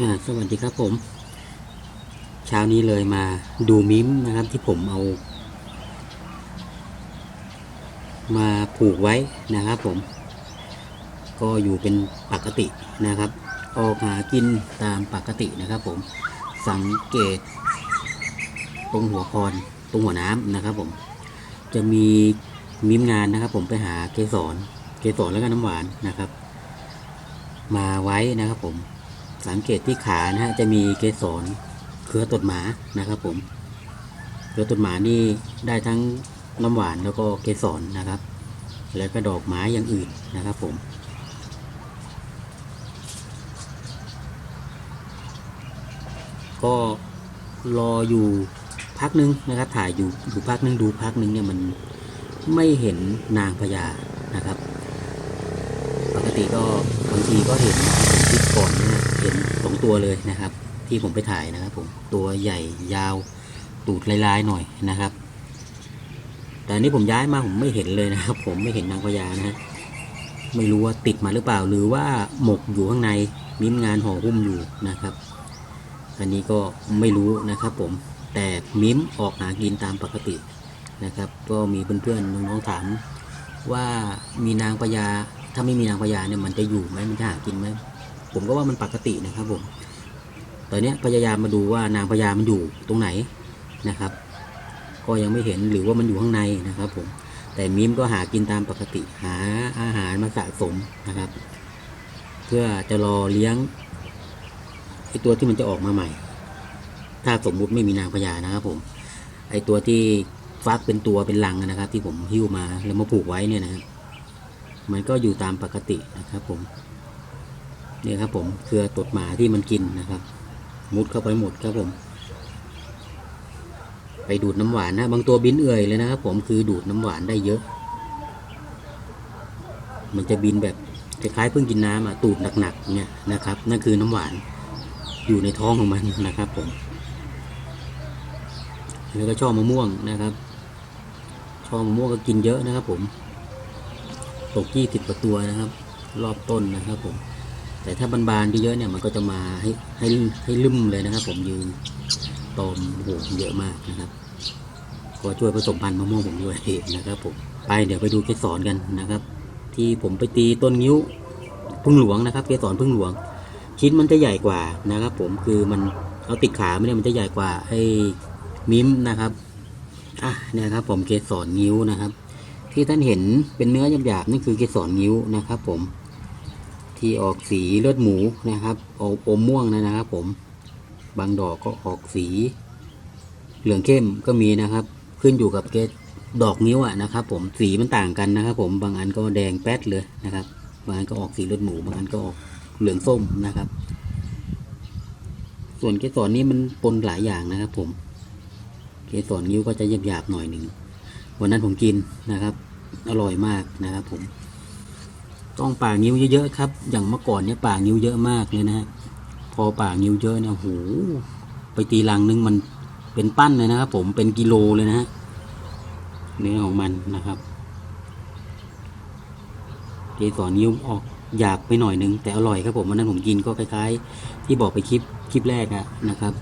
อ่าสวัสดีครับผม เช้านี้เลยมาดูมิมนะครับที่ผมเอา มาผูกไว้นะครับผม ก็อยู่เป็นปกตินะครับ ออกหากินตามปกตินะครับผม สังเกต ตรงหัวคอนตรงหัวน้ำนะครับผม จะมีมิมงานนะครับ ผมไปหาเกสร เกสรแล้วก็น้ำหวานนะครับ มาไว้นะครับผม สังเกตที่ขานะฮะจะมีเกสรเครือตดหมานะครับผมเครือตดหมานี่ได้ทั้งน้ำหวานแล้วก็เกสรนะครับ แล้วก็ดอกไม้อย่างอื่นนะครับผมก็รออยู่พักนึงนะครับ ถ่ายอยู่อยู่พักนึงดูพักนึงเนี่ยมันไม่เห็นนางพญานะครับ ปกติก็บางทีก็เห็นนะครับคลิปก่อนนี่ยเห็นสอง ตัวเลยนะครับ ที่ผมไปถ่ายนะครับผมตัวใหญ่ยาวตูดลายๆหน่อยนะครับ แต่อันนี้ผมย้ายมาผมไม่เห็นเลยนะครับ ผมไม่เห็นนางพญานะฮะไม่รู้ว่าติดมาหรือเปล่า หรือว่าหมกอยู่ข้างในมิ้มงานห่อหุ้มอยู่นะครับ อันนี้ก็ไม่รู้นะครับ ผมแต่มิ้มออกหากินตามปกตินะครับ ก็มีเพื่อนๆน้องๆถามว่ามีนางพญาถ้าไม่มีนางพญาเนี่ยมันจะอยู่ไหมมันจะหากินไหม ผมก็ว่ามันปกตินะครับผมตอนนี้พยายามมาดูว่านางพญามันอยู่ตรงไหนนะครับ ก็ยังไม่เห็นหรือว่ามันอยู่ข้างในนะครับ ผม แต่มิมก็หากินตามปกติหาอาหารมาสะสมนะครับ เพื่อจะรอเลี้ยงไอตัวที่มันจะออกมาใหม่ ถ้าสมมุติไม่มีนางพญานะครับ ผม ไอตัวที่ฟักเป็นตัวเป็นลังนะครับ ที่ผมหิ้วมาแล้วมาผูกไว้เนี่ยนะครับมันก็อยู่ตามปกตินะครับผม นี่ครับผมเครือตดหมาที่มันกินนะครับ มุดเข้าไปหมดครับผม ไปดูดน้ำหวานนะ บางตัวบินเอื่อยเลยนะครับผมคือดูดน้ำหวานได้เยอะ มันจะบินแบบคล้ายๆเพิ่งกินน้ำอะตูดหนักๆเนี่ยนะครับ นั่นคือน้ำหวานอยู่ในท้องของมันนะครับผมแล้วก็ช่อมะม่วงนะครับช่อมะม่วงก็กินเยอะนะครับผมตกยี่สิบกว่าตัวนะครับ รอบต้นนะครับผม แต่ถ้าบานๆที่เยอะเนี่ยมันก็จะมาให้ให้ให้ลืมเลยนะครับ ผมยืนตอมโอ้โหเยอะมากนะครับก็ช่วยผสมพันธุ์มะม่วงผมด้วยนะครับผมไปเดี๋ยวไปดูเกสรกันนะครับ ที่ผมไปตีต้นงิ้วพึ่งหลวงนะครับ เกสรพึ่งหลวง ชิ้นมันจะใหญ่กว่านะครับ ผมคือมันเอาติดขาไม่ได้มันจะใหญ่กว่าไอ้มิมนะครับอะเนี่ยครับ ผมเกสรงิ้วนะครับ ที่ท่านเห็นเป็นเนื้อหยาบๆนั่นคือเกสรงิ้วนะครับ ผม ที่ออกสีเลือดหมูนะครับออกอมม่วงนะครับ ผม บางดอกก็ออกสีเหลืองเข้มก็มีนะครับ ขึ้นอยู่กับเกดอกนิ้วอะนะครับ ผมสีมันต่างกันนะครับ ผมบางอันก็แดงแป๊ดเลยนะครับ บางอันก็ออกสีเลือดหมูบางอันก็ออกเหลืองส้มนะครับ ส่วนเกสรนี้มันปนหลายอย่างนะครับ ผม เกสรนิ้วก็จะหยาบๆหน่อยหนึ่งวันนั้นผมกินนะครับ อร่อยมากนะครับ ผม ต้องป่างิ้วเยอะๆครับ อย่างเมื่อก่อนเนี่ยป่างิ้วเยอะมากเลยนะฮะพอป่างิ้วเยอะเนี่ยโหไปตีรังนึงมันเป็นปั้นเลยนะครับ ผมเป็นกิโลเลยนะฮะเนื้อของมันนะครับเกสรนิ้วออกหยาบไปหน่อยนึง แต่อร่อยครับผมวันนั้นผมกินก็คล้าย ๆ ที่บอกไปคลิปคลิปแรกอะนะครับ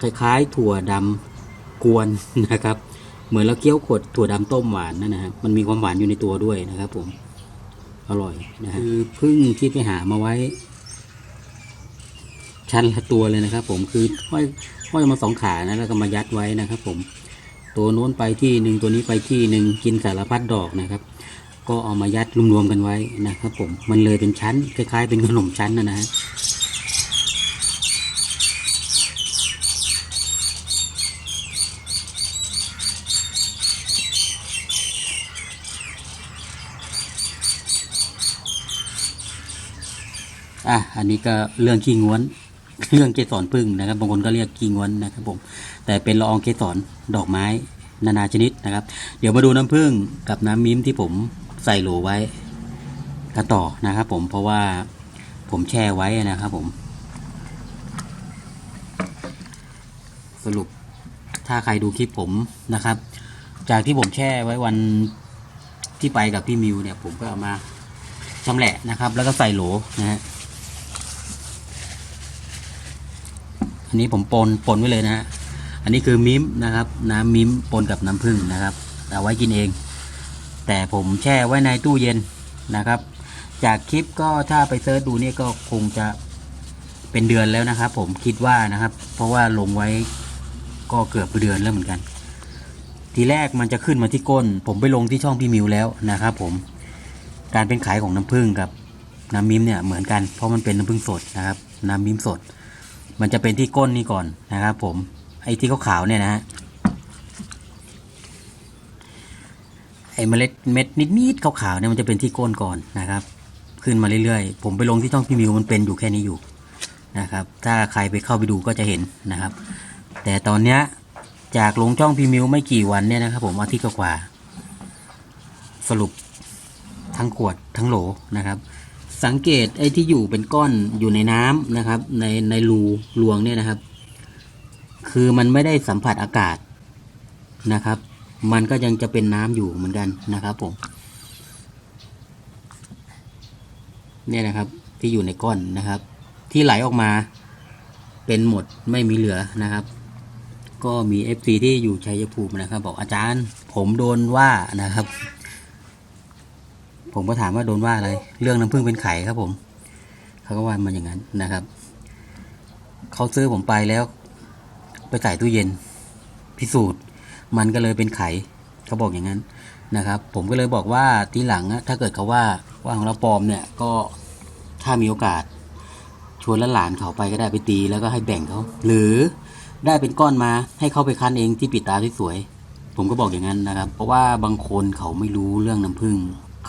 คล้าย ๆ ถั่วดำกวนนะครับ เหมือนเราเคี้ยวขวดถั่วดำต้มหวานนั่นนะฮะมันมีความหวานอยู่ในตัวด้วยนะครับผม อร่อยนะฮะคือพึ่งที่ไปหามาไว้ ชั้นละตัวเลยนะครับ ผมคือห้อยห้อยมาสองขานะแล้วก็มายัดไว้นะครับ ผม ตัวโน้นไปที่หนึ่งตัวนี้ไปที่หนึ่งกินสารพัดดอกนะครับ ก็เอามายัดรวมๆกันไว้นะครับ ผมมันเลยเป็นชั้นคล้ายๆ เป็นขนมชั้นนะนะฮะ อะอันนี้ก็เรื่องขี้ง้วน เรื่องเกสรพึ่งนะครับ บางคนก็เรียกขี้ง้วนนะครับผม แต่เป็นละอองเกสรดอกไม้นานาชนิดนะครับ เดี๋ยวมาดูน้ำผึ้งกับน้ำมิ้มที่ผมใส่โหลไว้กันต่อนะครับ ผม เพราะว่าผมแช่ไว้นะครับผม สรุปถ้าใครดูคลิปผมนะครับ จากที่ผมแช่ไว้วันที่ไปกับพี่มิวเนี่ย ผมก็เอามาชำแหละนะครับ แล้วก็ใส่โหลนะฮะ อันนี้ผมปนปนไว้เลยนะฮะอันนี้คือมิ้มนะครับ น้ำมิ้มปนกับน้ำผึ้งนะครับเอาไว้กินเอง แต่ผมแช่ไว้ในตู้เย็นนะครับ จากคลิปก็ถ้าไปเซิร์ชดูเนี่ยก็คงจะเป็นเดือนแล้วนะครับ ผมคิดว่านะครับ เพราะว่าลงไว้ก็เกือบเดือนแล้วเหมือนกัน ทีแรกมันจะขึ้นมาที่ก้น ผมไปลงที่ช่องพี่มิวแล้วนะครับ ผมการเป็นขายของน้ำผึ้งกับน้ำมิ้มเนี่ยเหมือนกันเพราะมันเป็นน้ำผึ้งสดนะครับ น้ำมิ้มสด มันจะเป็นที่ก้นนี่ก่อนนะครับ ผมไอ้ที่ขาวๆเนี่ยนะฮะไอ้เมล็ดเม็ดนิดๆขาวๆเนี่ยมันจะเป็นที่ก้นก่อนนะครับ ขึ้นมาเรื่อยๆ ผมไปลงที่ช่องพี่มิวมันเป็นอยู่แค่นี้อยู่นะครับ ถ้าใครไปเข้าไปดูก็จะเห็นนะครับ แต่ตอนเนี้ยจากลงช่องพี่มิวไม่กี่วันเนี่ยนะครับผมอาทิตย์กว่าสรุปทั้งขวดทั้งโหลนะครับ สังเกตไอ้ที่อยู่เป็นก้อนอยู่ในน้ำนะครับ ในในรูรวงเนี่ยนะครับ คือมันไม่ได้สัมผัสอากาศนะครับ มันก็ยังจะเป็นน้ำอยู่เหมือนกันนะครับผมเนี่ยนะครับที่อยู่ในก้อนนะครับ ที่ไหลออกมาเป็นหมดไม่มีเหลือนะครับ ก็มี FC ที่อยู่ชัยภูมินะครับ บอกอาจารย์ ผมโดนว่านะครับ ผมก็ถามว่าโดนว่าอะไร เรื่องน้ำผึ้งเป็นไข่ครับ ผม เขาก็ว่ามันอย่างนั้นนะครับ เขาซื้อผมไปแล้ว ไปใส่ตู้เย็น พิสูจน์ มันก็เลยเป็นไข่เขาบอกอย่างนั้นนะครับ ผมก็เลยบอกว่าทีหลังถ้าเกิดเขาว่าว่าของเราปลอมเนี่ยก็ถ้ามีโอกาส ชวนหลานเขาไปก็ได้ไปตีแล้วก็ให้แบ่งเขาหรือได้เป็นก้อนมาให้เขาไปคั้นเองที่ปิดตาสวยๆผมก็บอกอย่างนั้นนะครับ เพราะว่าบางคนเขาไม่รู้เรื่องน้ำผึ้ง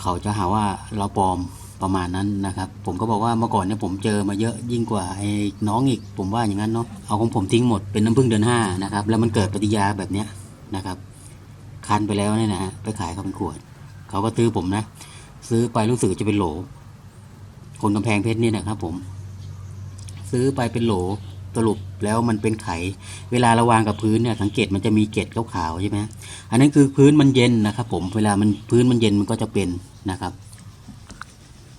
เขาจะหาว่าเราปลอมประมาณนั้นนะครับ ผมก็บอกว่าเมื่อก่อนเนี่ยผมเจอมาเยอะยิ่งกว่าไอ้น้องอีก ผมว่าอย่างนั้นเนาะเอาของผมทิ้งหมดเป็นน้ำผึ้งเดือนห้านะครับแล้วมันเกิดปฏิยาแบบเนี้ยนะครับ คันไปแล้วเนี่ยนะฮะไปขายเขาเป็นขวดเขาก็ซื้อผมนะ ซื้อไปรู้สึกจะเป็นโหล คนกำแพงเพชรนี่นะครับผม ซื้อไปเป็นโหล สรุปแล้วมันเป็นไข เวลาเราวางกับพื้นเนี่ยสังเกตมันจะมีเกล็ดขาวๆใช่ไหมอันนั้นคือพื้นมันเย็นนะครับ ผมเวลามันพื้นมันเย็นมันก็จะเป็นนะครับ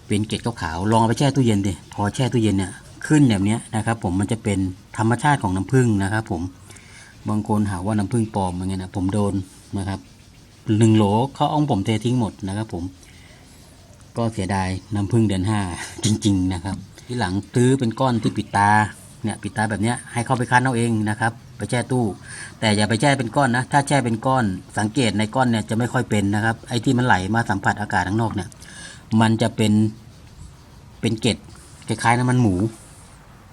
เป็นเกล็ดขาวๆลองเอาไปแช่ตู้เย็นดิพอแช่ตู้เย็นเนี่ยขึ้นแบบนี้นะครับ ผมมันจะเป็นธรรมชาติของน้ำผึ้งนะครับ ผมบางคนหาว่าน้ำผึ้งปลอมอย่างเงี้ยนะผมโดนนะครับหนึ่งโหลเขาเอาของผมเททิ้งหมดนะครับ ผม ก็เสียดายน้ำผึ้งเดือนห้าจริง ๆ นะครับ ที่หลังซื้อเป็นก้อนที่ปิดตา เนี่ยปิดตาแบบนี้ให้เข้าไปคั้นเอาเองนะครับ ไปแช่ตู้ แต่อย่าไปแช่เป็นก้อนนะ ถ้าแช่เป็นก้อนสังเกตในก้อนเนี่ยจะไม่ค่อยเป็นนะครับ ไอ้ที่มันไหลมาสัมผัสอากาศข้างนอกเนี่ย มันจะเป็นเป็นเกล็ดคล้ายๆน้ำมันหมู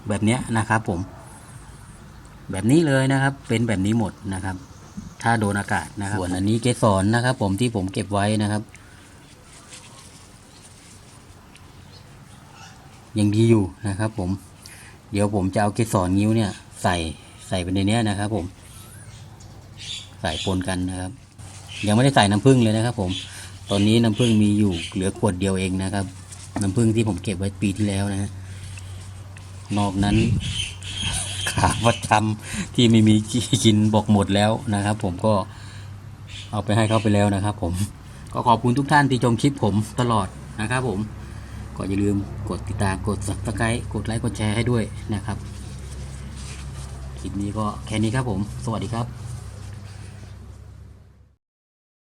แบบนี้นะครับผม แบบนี้เลยนะครับ เป็นแบบนี้หมดนะครับ ถ้าโดนอากาศนะครับส่วนอันนี้เกสรนะครับ ผมที่ผมเก็บไว้นะครับยังดีอยู่นะครับผม เดี๋ยวผมจะเอาเกสรนิ้วเนี่ย ใส่ใส่ไปในนี้นะครับ ผม ใส่ปนกันนะครับ ยังไม่ได้ใส่น้ำผึ้งเลยนะครับ ผม ตอนนี้น้ำผึ้งมีอยู่เหลือขวดเดียวเองนะครับ น้ำผึ้งที่ผมเก็บไว้ปีที่แล้วนะฮะนอกนั้นขาประจำที่ไม่มีกินบอกหมดแล้วนะครับ ผมก็เอาไปให้เขาไปแล้วนะครับ ผมก็ขอบคุณทุกท่านที่ชมคลิปผมตลอดนะครับ ผม ก็อย่าลืมกดติดตามกด subscribe กดไลค์กดแชร์ให้ด้วยนะครับคลิปนี้ก็แค่นี้ครับผม สวัสดีครับ